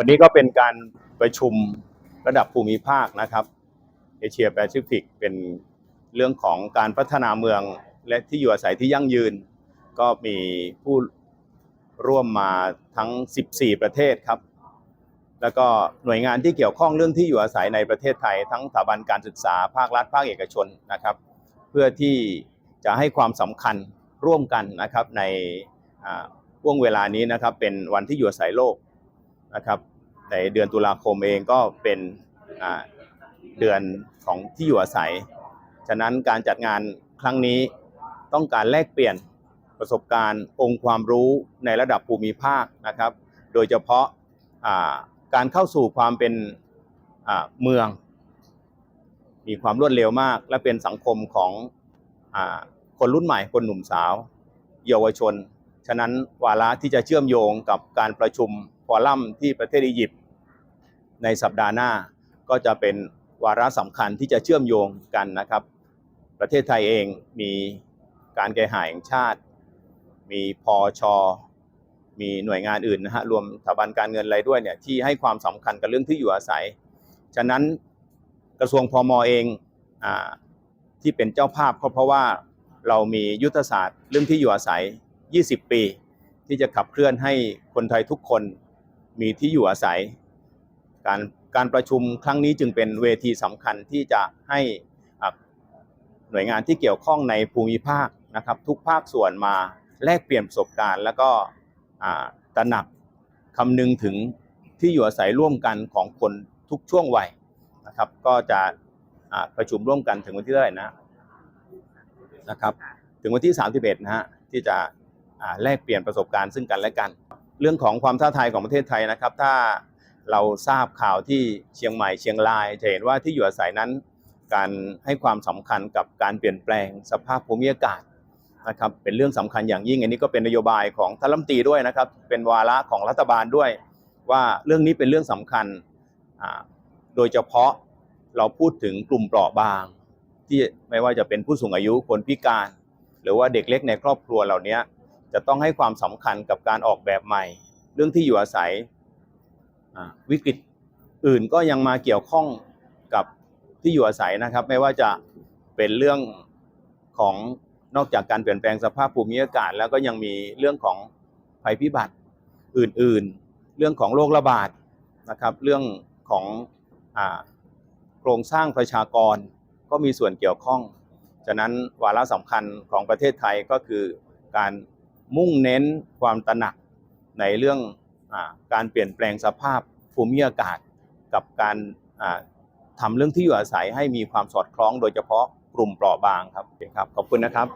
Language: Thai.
วันนี้ก็เป็นการประชุมระดับภูมิภาคนะครับเอเชียแปซิฟิกเป็นเรื่องของการพัฒนาเมืองและที่อยู่อาศัยที่ยั่งยืน ก็มีผู้ร่วมมาทั้ง 14 ประเทศครับ แล้วก็หน่วยงานที่เกี่ยวข้องเรื่องที่อยู่อาศัยในประเทศไทย ทั้งสถาบันการศึกษาภาครัฐภาคเอกชนนะครับ เพื่อที่จะให้ความสำคัญร่วมกันนะครับในช่วงเวลานี้นะครับเป็นวันที่อยู่อาศัยโลก นะครับในเดือนตุลาคมเองก็เป็นเดือนของที่อยู่อาศัย ฉะนั้นการจัดงานครั้งนี้ต้องการแลกเปลี่ยนประสบการณ์องค์ความรู้ในระดับภูมิภาคนะครับ โดยเฉพาะการเข้าสู่ความเป็นเมือง มีความรวดเร็วมาก และเป็นสังคมของอคนรุ่นใหม่คนหนุ่มสาว เยาวชน ฉะนั้นวาระที่จะเชื่อมโยงกับการประชุม ฟอรัมที่ประเทศอียิปต์ในสัปดาห์หน้าก็จะเป็นวาระสำคัญที่จะเชื่อมโยงกันนะครับ ประเทศไทยเองมีการแก้หายแห่งชาติ มีพอชอมีหน่วยงานอื่นนะฮะรวมสถาบันการเงินอะไรด้วยเนี่ยที่ให้ความสำคัญกับเรื่องที่อยู่อาศัย ฉะนั้นกระทรวงพมเองอที่เป็นเจ้าภาพก็เพราะว่าเรามียุทธศาสตร์เรื่องที่อยู่อาศัย 20 ปี ที่จะขับเคลื่อนให้คนไทยทุกคน มีที่อยู่อาศัย การการประชุมครั้งนี้จึงเป็นเวทีสำคัญที่จะให้หน่วยงานที่เกี่ยวข้องในภูมิภาคนะครับ ทุกภาคส่วนมาแลกเปลี่ยนประสบการณ์ แล้วก็ตระหนักคำนึงถึงที่อยู่อาศัยร่วมกันของคนทุกช่วงวัยนะครับ ก็จะประชุมร่วมกันถึงวันที่เท่าไหร่นะนะครับ ถึงวันที่ 31นะฮะที่จะแลกเปลี่ยนประสบการณ์ซึ่งกันและกัน เรื่องของความท้าทายของประเทศไทยนะครับ ถ้าเราทราบข่าวที่เชียงใหม่เชียงราย จะเห็นว่าที่อยู่อาศัยนั้น การให้ความสำคัญกับการเปลี่ยนแปลงสภาพภูมิอากาศนะครับเป็นเรื่องสำคัญอย่างยิ่ง อันนี้ก็เป็นนโยบายของท่านรัฐมนตรีด้วยนะครับ เป็นวาระของรัฐบาลด้วย ว่าเรื่องนี้เป็นเรื่องสำคัญโดยเฉพาะเราพูดถึงกลุ่มเปราะบาง ที่ไม่ว่าจะเป็นผู้สูงอายุคนพิการ หรือว่าเด็กเล็กในครอบครัวเหล่านี้ จะต้องให้ความสำคัญกับการออกแบบใหม่ เรื่องที่อยู่อาศัยวิกฤตอื่นก็ยังมาเกี่ยวข้องกับที่อยู่อาศัยนะครับ ไม่ว่าจะเป็นเรื่องของนอกจากการเปลี่ยนแปลงสภาพภูมิอากาศ แล้วก็ยังมีเรื่องของภัยพิบัติอื่นๆ เรื่องของโรคระบาดนะครับ เรื่องของอโครงสร้างประชากรก็มีส่วนเกี่ยวข้อง ฉะนั้นวาระสำคัญของประเทศไทยก็คือการ มุ่งเน้นความตระหนักในเรื่องอการเปลี่ยนแปลงสภาพภูมิอากาศ กับการทำทำเรื่องที่อยู่อาศัยให้มีความสอดคล้องโดยเฉพาะกลุ่มเปราะบางครับโอเคครับ ขอบคุณนะครับ